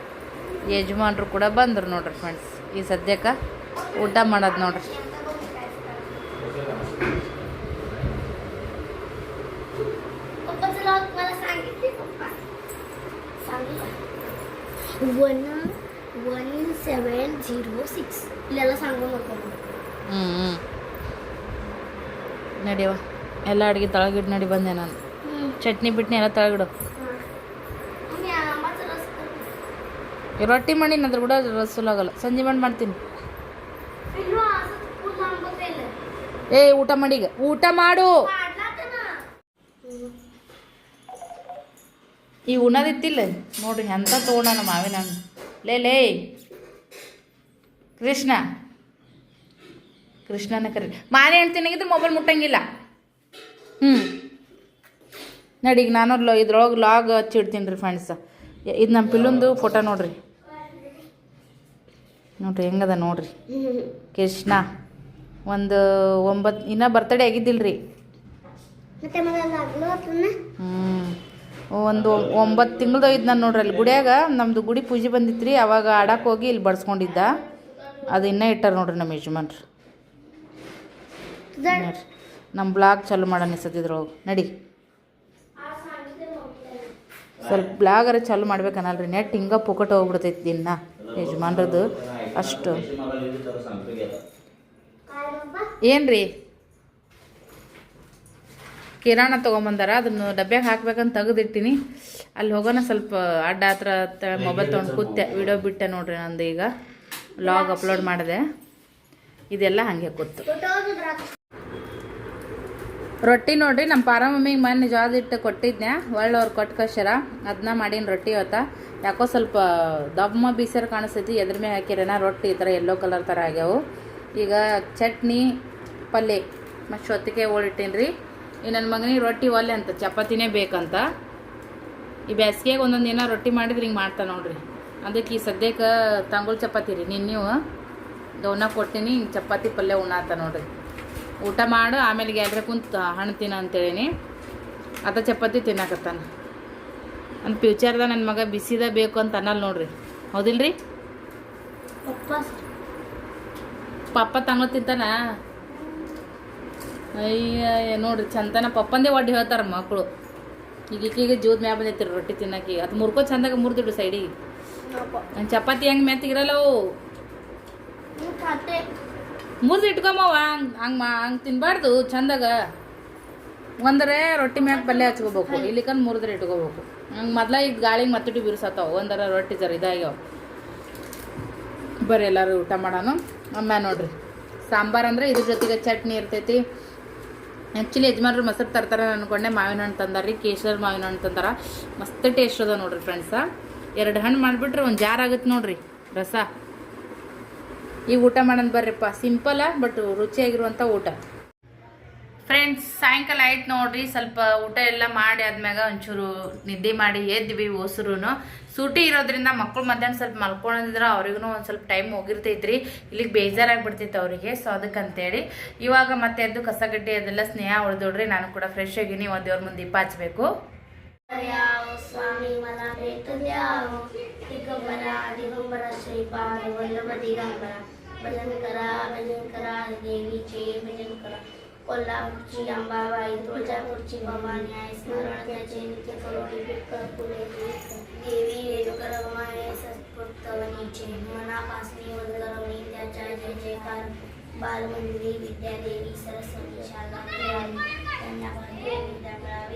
ಯಜಮಾನ್ರು ಕೂಡ ಬಂದರು ನೋಡ್ರಿ ಫ್ರೆಂಡ್ಸ್ ಈ ಸದ್ಯಕ್ಕೆ ಊಟ ಮಾಡೋದು ನೋಡ್ರಿ. One one seven zero six ಇಲ್ಲೆಲ್ಲ ಸಾಂಗ್ ಮಾಡ್ಕೊಂಡು ಹ್ಞೂ ಹ್ಞೂ ಎಲ್ಲ ಅಡುಗೆ ತಳಗಿಟ್ಟು ನಡಿ ಬಂದೆ ನಾನು ಚಟ್ನಿ ಬಿಟ್ನಿ ಎಲ್ಲ ತಳಗಿಡು ರೊಟ್ಟಿ ಮಾಡಿ ಅಂದ್ರೆ ಕೂಡ ರಸೂಲಾಗಲ್ಲ ಸಂಜೆ ಮಾಡಿ ಮಾಡ್ತೀನಿ ಏ ಊಟ ಮಾಡೀಗ ಊಟ ಮಾಡು ಈ ಉಣದಿತ್ತಿಲ್ಲ. ನೋಡ್ರಿ ಎಂಥ ತೊಗೊಂಡಾನ ಮಾವಿನ ಹಣ್ಣು. ಲೇ ಲೇ. ಕೃಷ್ಣ. ಕೃಷ್ಣನ ಕರಿ. ಮಾನೆ ಹಣ್ಣು ತಿನ್ನಗಿದ್ರೆ ಮೊಬೈಲ್ ಮುಟ್ಟಂಗಿಲ್ಲ. ಹ್ಞೂ ನಡಿ ಈಗ ನಾನು ಲೊ ಇದ್ರೊಳಗೆ ಲಾಗ್ ಹಚ್ಚಿಡ್ತೀನಿ ರೀ ಫ್ರೆಂಡ್ಸ್ ಇದು ನಮ್ಮ ಪಿಲ್ಲೊಂದು ಫೋಟೋ ನೋಡ್ರಿ. ನೋಡ್ರಿ ಹೆಂಗದ ನೋಡ್ರಿ. ಕೃಷ್ಣ ಒಂದು ಒಂಬತ್ತು ಇನ್ನೂ ಬರ್ತಡೇ ಆಗಿದ್ದಿಲ್ಲ ರೀ ಹ್ಞೂ ಒಂದು ಒಂಬತ್ತು ತಿಂಗಳದ ಇದ್ದು ನಾನು ನೋಡ್ರಿ ಅಲ್ಲಿ ಗುಡಿಯಾಗ. ನಮ್ಮದು ಗುಡಿ ಪೂಜೆ ಬಂದಿತ್ತು ರೀ ಅವಾಗ ಆಡಕ್ಕೆ ಹೋಗಿ ಇಲ್ಲಿ ಬಡ್ಸ್ಕೊಂಡಿದ್ದ. ಅದು ಇನ್ನೂ ಇಟ್ಟಾರ ನೋಡ್ರಿ ನಮ್ಮ ಯಜಮಾನ್ರು. ನಮ್ಮ ಬ್ಲಾಗ್ ಚಾಲು ಮಾಡೋಣ ಸದ್ಯದ್ರೊಳಗೆ ನಡಿ. ಸ್ವಲ್ಪ ಬ್ಲಾಗರ ಚಾಲು ಮಾಡ್ಬೇಕನ್ನಲ್ರಿ ನೆಟ್ ಹಿಂಗೆ ಪುಕಟ್ ಹೋಗ್ಬಿಡ್ತೈತಿ ದಿನ ಯಜಮಾನ್ರದ್ದು. ಅಷ್ಟು. ಏನು ರೀ ಕಿರಾಣ ತೊಗೊಂಬಂದಾರ ಅದನ್ನು ಡಬ್ಬ್ಯಾಗ ಹಾಕ್ಬೇಕಂತ ತೆಗೆದಿಟ್ಟಿನಿ. ಅಲ್ಲಿ ಹೋಗೋಣ ಸ್ವಲ್ಪ ಅಡ್ಡ ಹತ್ರ ಮೊಬೈಲ್ ತೊಗೊಂಡು ಕೂತೆ. ವಿಡಿಯೋ ಬಿಟ್ಟೆ ನೋಡ್ರಿ ನಂದು ಈಗ. ಲಾಗ್ ಅಪ್ಲೋಡ್ ಮಾಡಿದೆ. ಇದೆಲ್ಲ ಹಾಗೆ ಕೂತು. ರೊಟ್ಟಿ ನೋಡ್ರಿ ನಮ್ಮ ಪಾರಮಮ್ಮಿಗೆ ಮೊನ್ನೆ ಇಟ್ಟು ಕೊಟ್ಟಿದ್ದೆ ಒಳ್ಳೆ ಅವ್ರು ಕೊಟ್ಟು ಕಳ್ಸ್ಯಾರ. ಅದನ್ನ ಮಾಡೀನಿ ರೊಟ್ಟಿ ಇವತ್ತ. ಯಾಕೋ ಸ್ವಲ್ಪ ದಮ್ಮ ಬೀಸರ್ ಕಾಣಿಸ್ತೈತಿ ಎದ್ರ ಮೇಲೆ ಹಾಕಿರೇನ ರೊಟ್ಟಿ ಈ ಥರ ಯೆಲ್ಲೋ ಕಲರ್ ಥರ ಆಗ್ಯಾವು. ಈಗ ಚಟ್ನಿ ಪಲ್ಯ ಮತ್ತು ಶೊತ್ತಿಗೆ ಓಡಿಟ್ಟೀನಿ ರೀ ಈ ನನ್ನ ಮಗನಿಗೆ ರೊಟ್ಟಿ ಒಲ್ಲೆ ಅಂತ ಚಪಾತಿನೇ ಬೇಕಂತ. ಈ ಬೇಸಿಗೆಗೆ ಒಂದೊಂದು ದಿನ ರೊಟ್ಟಿ ಮಾಡಿದ್ರೆ ಹಿಂಗೆ ಮಾಡ್ತಾ ನೋಡ್ರಿ. ಅದಕ್ಕೆ ಈ ಸದ್ಯಕ್ಕೆ ತಂಗುಳ್ ಚಪಾತಿ ರೀ ನಿನ್ನ ನೀವು. ದೌನ ಕೊಟ್ಟಿನಿ ಹಿಂಗೆ ಚಪಾತಿ ಪಲ್ಯ ಉಣ್ಣಾತ ನೋಡ್ರಿ. ಊಟ ಮಾಡು ಆಮೇಲೆ ಗ್ಯಾದ್ರೆ ಕುಂತ ಹಣ್ಣು ತಿನ್ನ ಅಂತೇಳೀನಿ. ಅದ ಚಪಾತಿ ತಿನ್ನಕತ್ತಾನ. ನನ್ನ ಫ್ಯೂಚರ್ದಾಗ ನನ್ನ ಮಗ ಬಿಸಿದ ಬೇಕು ಅಂತ ಅನ್ನಲ್ಲ ನೋಡ್ರಿ. ಹೌದಿಲ್ರಿ? ಪಪ್ಪ ಪಪ್ಪ ತಂಗ ತಿಂತಾನ? ಅಯ್ಯ ನೋಡ್ರಿ, ಚಂದನ ಪಪ್ಪಂದೇ ಒಡ್ಡಿ ಹೇಳ್ತಾರ ಮಕ್ಕಳು ಈಗ ಈಗೀಗ ಜೂದ್ ಮ್ಯಾಲ ಬಂದೈತಿ ರೊಟ್ಟಿ ತಿನ್ನಕ್ಕೆ. ಅದು ಮುರ್ಕೋ ಚಂದಾಗ ಮುರಿದಿಡು ಸೈಡಿಗೆ. ನನ್ನ ಚಪಾತಿ ಹೆಂಗೆ ಮೆತ್ತಗಿರಲ್ಲ ಅವು. ಖಾತೆ ಮುರಿದು ಇಟ್ಕೊಂಬವ ಹಂಗೆ ಹಂಗೆ ಮಾ, ಹಂಗೆ ತಿನ್ಬಾರ್ದು ಚಂದಾಗ. ಒಂದರೆ ರೊಟ್ಟಿ ಮ್ಯಾಗ ಪಲ್ಯ ಹಚ್ಕೋಬೇಕು. ಇಲ್ಲಿಕಂದ್ ಮುರಿದ್ರೆ ಇಟ್ಕೋಬೇಕು. ಹಂಗೆ ಮೊದ್ಲ ಈಗ ಗಾಳಿಗೆ ಮತ್ತಿಟ್ಟು ಬಿರುಸತ್ತಾವ ಒಂದರ ರೊಟ್ಟಿ ಜರ ಇದಾಗ್ಯಾವ. ಬರ್ರಿ ಎಲ್ಲರೂ ಊಟ ಮಾಡೋಣ ಅಮ್ಮ ನೋಡ್ರಿ, ಸಾಂಬಾರು ಅಂದ್ರೆ ಇದ್ರ ಜೊತೆಗೆ ಚಟ್ನಿ ಇರ್ತೈತಿ. ಆ್ಯಕ್ಚುಲಿ ಯಜಮಾನ್ರು ಮೊಸರು ತರ್ತಾರೆ ಅನ್ಕೊಂಡೆ. ಮಾವಿನ ಹಣ್ಣು ತಂದಾರ್ರಿ ಕೇಸರ್ ಮಾವಿನ ಹಣ್ಣು ತಂದಾರ. ಮಸ್ತ್ ಟೇಸ್ಟ್ ಅದ ನೋಡ್ರಿ ಫ್ರೆಂಡ್ಸ ಎರಡು ಹಣ್ಣು ಮಾಡಿಬಿಟ್ರೆ ಒಂದು ಜಾರ್ ಆಗುತ್ತೆ ನೋಡ್ರಿ, ರಸ. ಈಗ ಊಟ ಮಾಡೋಣ ಬರ್ರಿಪ್ಪ. ಸಿಂಪಲ್ಲ ಬಟ್ ರುಚಿಯಾಗಿರುವಂಥ ಊಟ. ಫ್ರೆಂಡ್ಸ್ ಸಾಯಂಕಾಲ ಆಯ್ತು ನೋಡ್ರಿ, ಸ್ವಲ್ಪ ಊಟ ಎಲ್ಲ ಮಾಡಿ ಆದ್ಮ್ಯಾಗ ಒಂಚೂರು ನಿದ್ದೆ ಮಾಡಿ ಎದ್ವಿ ಓಸ್ರು ಸೂಟಿ ಇರೋದ್ರಿಂದ ಮಕ್ಕಳು ಮಧ್ಯಾಹ್ನ ಸ್ವಲ್ಪ ಮಲ್ಕೊಂಡಿದ್ರೆ ಅವ್ರಿಗೂ ಒಂದು ಸ್ವಲ್ಪ ಟೈಮ್ ಹೋಗಿರ್ತೈತ್ರಿ. ಇಲ್ಲಿಗೆ ಬೇಜಾರಾಗಿಬಿಡ್ತಿತ್ತು ಅವರಿಗೆ ಸೊ ಅದಕ್ಕಂತೇಳಿ. ಇವಾಗ ಮತ್ತೆ ಎದ್ದು ಕಸಗಡ್ಡೆ ಅದೆಲ್ಲ ಸ್ನೇಹ ಉಳಿದೋಡ್ರಿ, ನಾನು ಕೂಡ ಫ್ರೆಶ್ ಆಗಿನಿ, ಒಂದು ದೇವ್ರ ಮುಂದೆ ದೀಪ ಹಚ್ಬೇಕು. ಸ್ವಾಮಿ कोल्हापूरची अंबाबाई तुळजापूरची भवानी आहे स्मरण नित्य करोडी विठ्ठल फुले देवी रेणुका रमाय सत्पुत्तवनीचे मनापासनी वल्लरवणी त्याच्या जय जयकार बालमंदिरी विद्यादेवी सरस्वती शाला त्यांना विद्या मिळावी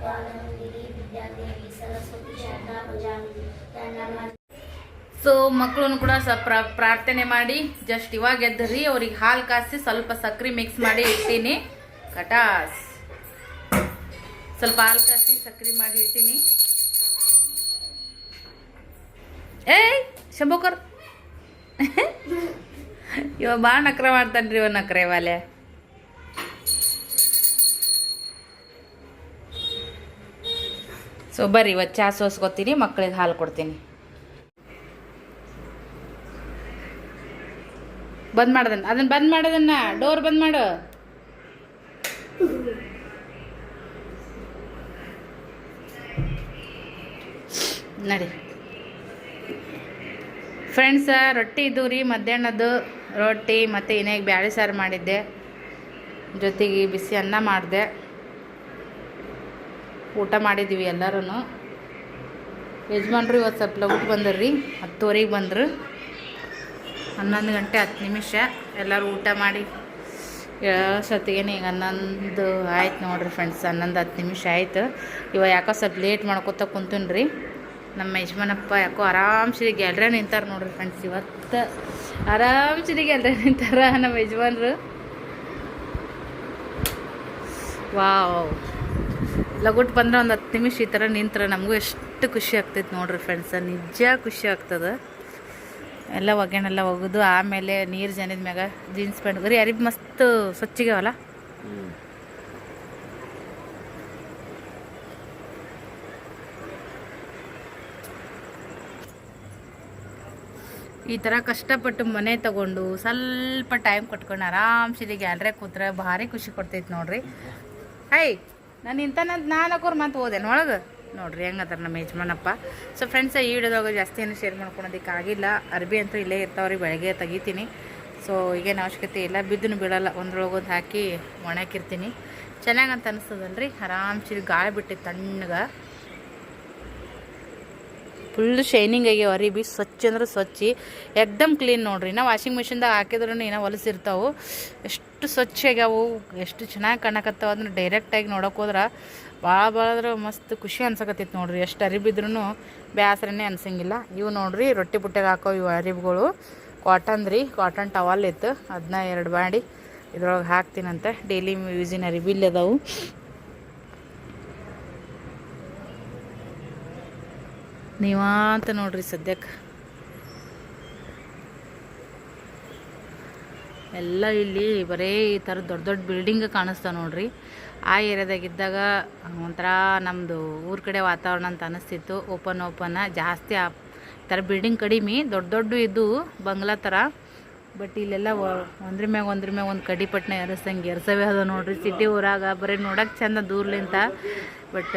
बालमंदिरी विद्यादेवी सरस्वती शाला बजावी त्यांना ಸೊ ಮಕ್ಕಳನ್ನು ಕೂಡ ಪ್ರಾರ್ಥನೆ ಮಾಡಿ. ಜಸ್ಟ್ ಇವಾಗ ಎದ್ದರಿ ಅವ್ರಿಗೆ ಹಾಲು ಕಾಸಿ ಸ್ವಲ್ಪ ಸಕ್ಕರೆ ಮಿಕ್ಸ್ ಮಾಡಿ ಇಟ್ಟೀನಿ ಕಟಾಸ್. ಸ್ವಲ್ಪ ಹಾಲು ಕಾಸಿ ಸಕ್ಕರೆ ಮಾಡಿ ಇಟ್ಟೀನಿ ಏಯ್, ಶಂಭುಕರ್. ಇವ ಭಾಳ ನಕ್ರ ಮಾಡ್ತಾನ್ರಿ ಇವ ನಕ್ರೆ ವಾಲೆ ಸೊ ಬರ್ರಿ ಇವತ್ತು ಚಾ ಸೋಸ್ಕೊತೀನಿ ಮಕ್ಕಳಿಗೆ ಹಾಲು ಕೊಡ್ತೀನಿ. ಬಂದ್ ಮಾಡದನ್ನ ಅದನ್ನ ಬಂದ್ ಮಾಡೋದನ್ನ ಡೋರ್ ಬಂದ್ ಮಾಡು. ನಡಿ. ಫ್ರೆಂಡ್ಸ ರೊಟ್ಟಿ ಇದ್ದು ರೀ, ಮಧ್ಯಾಹ್ನದ್ದು ರೊಟ್ಟಿ ಮತ್ತು ಇನ್ನೇಗ ಬ್ಯಾಳೆ ಸಾರು ಮಾಡಿದ್ದೆ. ಜೊತೆಗೆ ಬಿಸಿ ಅನ್ನ ಮಾಡಿದೆ. ಊಟ ಮಾಡಿದ್ದೀವಿ ಎಲ್ಲರೂ ಯಜಮಾನ್ರು ಇವತ್ತು ಸ್ವಲ್ಪ ಲಗುಟ್ ಬಂದ್ರಿ ಹತ್ತುವರೆಗೆ ಬಂದರು. ಹನ್ನೊಂದು ಗಂಟೆ ಹತ್ತು ನಿಮಿಷ. ಎಲ್ಲರೂ ಊಟ ಮಾಡಿ. ಸತ್ತಿಗೆ ಈಗ ಹನ್ನೊಂದು ಆಯ್ತು ನೋಡ್ರಿ ಫ್ರೆಂಡ್ಸ್ ಹನ್ನೊಂದು ಹತ್ತು ನಿಮಿಷ ಆಯ್ತು. ಇವಾಗ ಯಾಕೋ ಸ್ವಲ್ಪ ಲೇಟ್ ಮಾಡ್ಕೊತ ಕುಂತೀನಿ ರೀ ನಮ್ಮ ಯಜಮಾನಪ್ಪ ಯಾಕೋ ಆರಾಮ್ಸಿರಿ ಗ್ಯಾಲ್ರೇ ನಿಂತಾರೆ ನೋಡ್ರಿ ಫ್ರೆಂಡ್ಸ್ ಇವತ್ತು ಆರಾಮ್ಸಿರಿ ಗೆಲ್ರೆ ನಿಂತಾರ ನಮ್ಮ ಯಜಮಾನ್ರು. ವಾವ್. ಲಗುಟ್ ಬಂದ್ರೆ ಒಂದು ಹತ್ತು ನಿಮಿಷ ಈ ಥರ ನಿಂತ್ರೆ ನಮಗೂ ಎಷ್ಟು ಖುಷಿ ಆಗ್ತೈತೆ ನೋಡ್ರಿ ಫ್ರೆಂಡ್ಸ ನಿಜ ಖುಷಿ ಆಗ್ತದೆ. ಎಲ್ಲ ಒಗ್ಗರಣೆಲ್ಲ ಒಗೆದು ಆಮೇಲೆ ನೀರು ಜನಿದ ಮ್ಯಾಗ ಜೀನ್ಸ್ ಪ್ಯಾಂಟ್ ಬರೀ ಅರಿಬಿ ಮಸ್ತ್ ಸ್ವಚ್ಛಿಗೆವಲ್ಲ? ಈ ಥರ ಕಷ್ಟಪಟ್ಟು ಮನೆ ತಗೊಂಡು ಸ್ವಲ್ಪ ಟೈಮ್ ಕೊಟ್ಕೊಂಡು ಆರಾಮ್ಸಿದೆ ಗ್ಯಾಲ್ರೆ ಕೂತ್ರೆ ಭಾರಿ ಖುಷಿ ಕೊಡ್ತೈತೆ ನೋಡ್ರಿ. ಹೈ, ನಾನು ಇಂಥ ನಾನು ಹಾಕೋರು ಮತ್ತೆ ಓದೇನು ಒಳಗೆ. ನೋಡ್ರಿ, ಹೆಂಗದಾರ ನಮ್ಮ ಯಜಮಾನಪ್ಪ. ಸೊ ಫ್ರೆಂಡ್ಸ್ ಈ ವಿಡಿಯೋದಾಗ ಜಾಸ್ತಿ ಏನು ಶೇರ್ ಆಗಿಲ್ಲ ಅರ್ಬಿ ಅಂತೂ ಇಲ್ಲೇ ಇರ್ತಾವ್ರಿ, ಬೆಳಗ್ಗೆ ತೆಗಿತೀನಿ. ಸೊ ಈಗೇನು ಅವಶ್ಯಕತೆ ಇಲ್ಲ ಬಿದ್ದನ್ನು ಬೀಳಲ್ಲ, ಒಂದ್ರೊಳಗೊಂದು ಹಾಕಿ ಒಣಾಕಿರ್ತೀನಿ ಚೆನ್ನಾಗಂತ ಅನಿಸ್ತದಲ್ರಿ ಆರಾಮ್ಸಿ ಗಾಳಿ ಬಿಟ್ಟಿತ್ತು ತಣ್ಣಗೆ. ಫುಲ್ ಶೈನಿಂಗ್ ಆಗ್ಯಾವ ಅರಿಬಿ, ಸ್ವಚ್ಛ ಅಂದ್ರೆ ಸ್ವಚ್ಛಿ. ಎಕ್ದಮ್ ಕ್ಲೀನ್ ನೋಡ್ರಿ ನಾ ವಾಷಿಂಗ್ ಮಿಷಿನ್ದಾಗ ಹಾಕಿದ್ರೂ ಏನೋ ಹೊಲಸಿರ್ತಾವೆ ಎಷ್ಟು ಸ್ವಚ್ಛ ಆಗ್ಯಾವು, ಎಷ್ಟು ಚೆನ್ನಾಗಿ ಕಾಣಕತ್ತಾವ ಅಂದ್ರೆ ಡೈರೆಕ್ಟಾಗಿ ನೋಡೋಕೆ ಹೋದ್ರೆ ಭಾಳ ಭಾಳ ಅಂದ್ರೆ ಮಸ್ತ್ ಖುಷಿ ಅನ್ಸಕತ್ತಿತ್ತು ನೋಡ್ರಿ. ಎಷ್ಟು ಅರಿಬಿದ್ರೂ ಬೇಸರನೇ ಅನ್ಸಂಗಿಲ್ಲ. ಇವು ನೋಡ್ರಿ ರೊಟ್ಟಿ ಬುಟ್ಟೆಗೆ ಹಾಕೋ ಇವು ಅರಿಬ್ಗಳು. ಕಾಟನ್ ರೀ ಕಾಟನ್ ಟವಲ್ ಇತ್ತು. ಅದನ್ನ ಎರಡು ಮಾಡಿ ಇದ್ರೊಳಗೆ ಹಾಕ್ತೀನಂತೆ. ಡೈಲಿ ಯೂಸಿನ ಅರಿಬಿಲ್ ಅದಾವು. ನೀವಾಂತ ನೋಡ್ರಿ ಸದ್ಯಕ್ಕೆ ಎಲ್ಲ ಇಲ್ಲಿ ಬರೀ ಈ ಥರ ದೊಡ್ಡ ದೊಡ್ಡ ಬಿಲ್ಡಿಂಗ್ ಕಾಣಿಸ್ತಾವೆ ನೋಡ್ರಿ. ಆ ಏರಿಯಾದಾಗ ಇದ್ದಾಗ ಒಂಥರ ನಮ್ಮದು ಊರ ಕಡೆ ವಾತಾವರಣ ಅಂತ ಅನಿಸ್ತಿತ್ತು. ಓಪನ್ ಓಪನ್ ಜಾಸ್ತಿ ಆ ಥರ ಬಿಲ್ಡಿಂಗ್ ಕಡಿಮೆ, ದೊಡ್ಡ ದೊಡ್ಡ ಇದ್ದು ಬಂಗ್ಲಾ ಥರ. ಬಟ್ ಇಲ್ಲೆಲ್ಲ ಒಂದ್ರ ಮ್ಯಾಗ ಒಂದ್ರ ಮ್ಯಾಗ ಒಂದು ಕಡಿಪಟ್ನ ಎರಸಂಗೆ ಎರಸವೇ ಅದ ನೋಡ್ರಿ. ಸಿಟಿ ಊರಾಗ ಬರೀ ನೋಡಕ್ಕೆ ಚಂದ ದೂರ್ಲಿಂತ ಬಟ್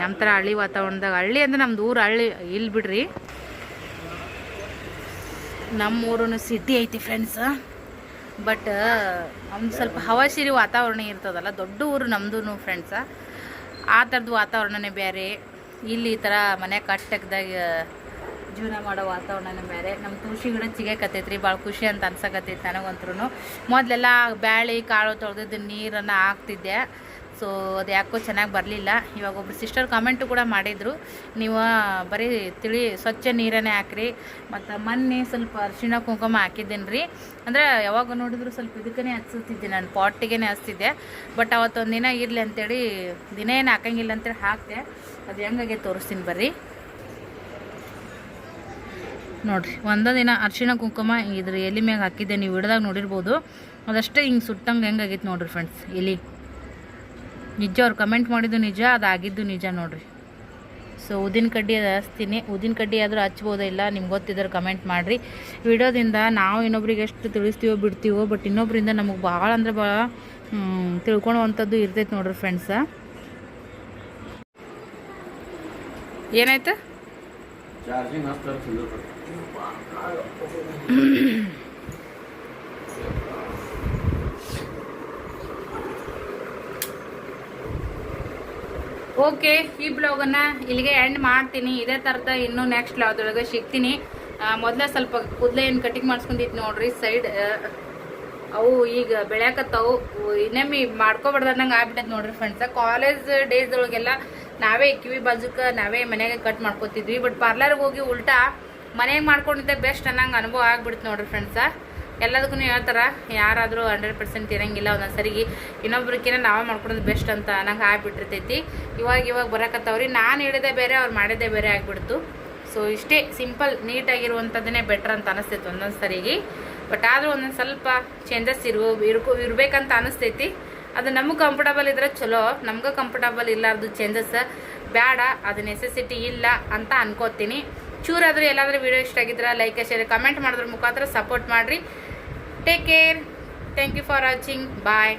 ನಮ್ಮ ಥರ ಹಳ್ಳಿ ವಾತಾವರಣದಾಗ, ಹಳ್ಳಿ ಅಂದ್ರೆ ನಮ್ದು ಊರು ಹಳ್ಳಿ, ಇಲ್ಲಿ ಬಿಡ್ರಿ. ನಮ್ಮ ಊರೂ ಸಿಟಿ ಐತಿ ಫ್ರೆಂಡ್ಸ್ ಬಟ್ ಒಂದು ಸ್ವಲ್ಪ ಹವಾಶಿರಿ ವಾತಾವರಣ ಇರ್ತದಲ್ಲ, ದೊಡ್ಡ ಊರು ನಮ್ಮದು ಫ್ರೆಂಡ್ಸ ಆ ಥರದ್ದು ವಾತಾವರಣನೇ ಬೇರೆ ಇಲ್ಲಿ ಈ ಥರ ಮನೆ ಕಟ್ಟಕ್ದಾಗ ಜೀವನ ಮಾಡೋ ವಾತಾವರಣನೇ ಬೇರೆ ನಮ್ಮ ತುಳಸಿ ಗಿಡ ಚಿಗಕತ್ತೈತ್ರಿ, ಭಾಳ ಖುಷಿ ಅಂತ ಅನ್ಸಕತ್ತೈತಿ ನನಗಂತ್ರು ಮೊದಲೆಲ್ಲ ಬ್ಯಾಳಿ, ಕಾಳು ತೊಳೆದಿದ್ದು ನೀರನ್ನು ಹಾಕ್ತಿದ್ದೆ. ಸೊ ಅದು ಯಾಕೋ ಚೆನ್ನಾಗಿ ಬರಲಿಲ್ಲ. ಇವಾಗ ಒಬ್ರು ಸಿಸ್ಟರ್ ಕಾಮೆಂಟು ಕೂಡ ಮಾಡಿದರು. ನೀವು ಬರೀ ತಿಳಿ, ಸ್ವಚ್ಛ ನೀರನ್ನೇ ಹಾಕ್ರಿ. ಮತ್ತು ಮೊನ್ನೆ ಸ್ವಲ್ಪ ಅರಿಶಿಣ ಕುಂಕುಮ ಹಾಕಿದ್ದೀನಿ ರೀ ಅಂದ್ರೆ ಯಾವಾಗ ನೋಡಿದ್ರು ಸ್ವಲ್ಪ ಇದಕ್ಕೇ ಹಚ್ಚುತ್ತಿದ್ದೆ ನಾನು ಪಾಟಿಗೆ ಹಚ್ತಿದ್ದೆ ಬಟ್ ಅವತ್ತೊಂದು ದಿನ ಇರಲಿ ಅಂತೇಳಿ ದಿನ ಏನು ಹಾಕಂಗಿಲ್ಲ ಅಂತೇಳಿ ಹಾಕ್ತೆ ಅದು ಹೆಂಗಾಗೆ ತೋರಿಸ್ತೀನಿ ಬರ್ರಿ. ನೋಡಿರಿ, ಒಂದೇ ದಿನ ಅರಿಶಿಣ ಕುಂಕುಮ ಇದ್ರ ಎಲೆ ಮ್ಯಾಗೆ ಹಾಕಿದ್ದೆ, ನೀವು ಹಿಡ್ದಾಗ ನೋಡಿರ್ಬೋದು. ಅದಷ್ಟೇ ಹಿಂಗೆ ಸುಟ್ಟಂಗೆ ಹೆಂಗಾಗಿತ್ತು ನೋಡ್ರಿ ಫ್ರೆಂಡ್ಸ್ ಎಲೆ. ನಿಜ ಅವ್ರು ಕಮೆಂಟ್ ಮಾಡಿದ್ದು ನಿಜ, ಅದಾಗಿದ್ದು ನಿಜ ನೋಡಿರಿ. ಸೊ ಉದಿನ ಕಡ್ಡಿ ಹಚ್ತೀನಿ. ಉದಿನ ಕಡ್ಡಿ ಆದರೂ ಹಚ್ಬೋದೇ ಇಲ್ಲ, ನಿಮ್ಗೆ ಗೊತ್ತಿದ್ರೆ ಕಮೆಂಟ್ ಮಾಡಿರಿ. ವಿಡಿಯೋದಿಂದ ನಾವು ಇನ್ನೊಬ್ರಿಗೆ ಎಷ್ಟು ತಿಳಿಸ್ತೀವೋ ಬಿಡ್ತೀವೋ ಬಟ್ ಇನ್ನೊಬ್ಬರಿಂದ ನಮಗೆ ಭಾಳ ಅಂದ್ರೆ ಭಾಳ ತಿಳ್ಕೊಳುವಂಥದ್ದು ಇರ್ತೈತೆ ನೋಡ್ರಿ ಫ್ರೆಂಡ್ಸ ಏನಾಯ್ತು? ಓಕೆ, ಈ ಬ್ಲಾಗನ್ನು ಇಲ್ಲಿಗೆ ಎಂಡ್ ಮಾಡ್ತೀನಿ. ಇದೇ ಥರದ ಇನ್ನೂ ನೆಕ್ಸ್ಟ್ ಬ್ಲಾಗ್ದೊಳಗೆ ಸಿಗ್ತೀನಿ. ಮೊದಲೇ ಸ್ವಲ್ಪ ಕೂದಲೇ ಏನು ಕಟಿಂಗ್ ಮಾಡಿಸ್ಕೊಂಡಿದ್ದು ನೋಡ್ರಿ ಸೈಡ್ ಅವು ಈಗ ಬೆಳ್ಯಾಕತ್ತಾವು. ಇನ್ನೊಮ್ಮೆ ಮಾಡ್ಕೊಬಾರ್ದಂಗೆ ಆಗ್ಬಿಟ್ಟೈತೆ ನೋಡ್ರಿ ಫ್ರೆಂಡ್ಸ ಕಾಲೇಜ್ ಡೇಸ್ ಒಳಗೆಲ್ಲ ನಾವೇ ಕಿವಿ ಬಾಜುಕ, ನಾವೇ ಮನೆಗೆ ಕಟ್ ಮಾಡ್ಕೊತಿದ್ವಿ. ಬಟ್ ಪಾರ್ಲರ್ಗೆ ಹೋಗಿ ಉಲ್ಟಾ ಮನೆಗೆ ಮಾಡ್ಕೊಂಡಿದ್ದೆ ಬೆಸ್ಟ್ ಅನ್ನಂಗೆ ಅನುಭವ ಆಗ್ಬಿಡ್ತು ನೋಡ್ರಿ ಫ್ರೆಂಡ್ಸ ಎಲ್ಲದಕ್ಕೂ ಹೇಳ್ತಾರ, ಯಾರಾದರೂ ಹಂಡ್ರೆಡ್ ಪರ್ಸೆಂಟ್ ಇರಂಗಿಲ್ಲ ಒಂದೊಂದು ಸರಿಗೆ ಇನ್ನೊಬ್ರಿಗಿನ ನಾವೇ ಮಾಡ್ಕೊಡೋದು ಬೆಸ್ಟ್ ಅಂತ ನಂಗೆ ಆಗಿಬಿಟ್ಟಿರ್ತೈತಿ. ಇವಾಗ ಇವಾಗ ಬರೋಕತ್ತವ್ರಿ. ನಾನು ಹೇಳಿದೆ ಬೇರೆ, ಅವ್ರು ಮಾಡಿದ್ದೆ ಬೇರೆ ಆಗಿಬಿಡ್ತು. ಸೊ ಇಷ್ಟೇ ಸಿಂಪಲ್ ನೀಟಾಗಿರುವಂಥದ್ದನ್ನೇ ಬೆಟ್ರ್ ಅಂತ ಅನಿಸ್ತೈತಿ ಒಂದೊಂದು ಸರಿಗೆ. ಬಟ್ ಆದರೂ ಒಂದೊಂದು ಸ್ವಲ್ಪ ಚೇಂಜಸ್ ಇರು ಇರ್ಕೊ, ಇರಬೇಕಂತ ಅನಿಸ್ತೈತಿ. ಅದು ನಮಗೆ ಕಂಫರ್ಟಬಲ್ ಇದ್ರೆ ಚಲೋ, ನಮ್ಗೆ ಕಂಫರ್ಟಬಲ್ ಇಲ್ಲಾರ್ದು ಚೇಂಜಸ್ ಬೇಡ ಅದು ನೆಸೆಸಿಟಿ ಇಲ್ಲ ಅಂತ ಅನ್ಕೋತೀನಿ. ಚೂರಾದರೂ ಎಲ್ಲಾದರೂ ವಿಡಿಯೋ ಇಷ್ಟ ಆಗಿದ್ರೆ ಲೈಕ್ ಶೇರ್ ಕಮೆಂಟ್ ಮಾಡಿದ್ರ ಮುಖಾಂತರ ಸಪೋರ್ಟ್ ಮಾಡಿರಿ. Take care thank you for watching bye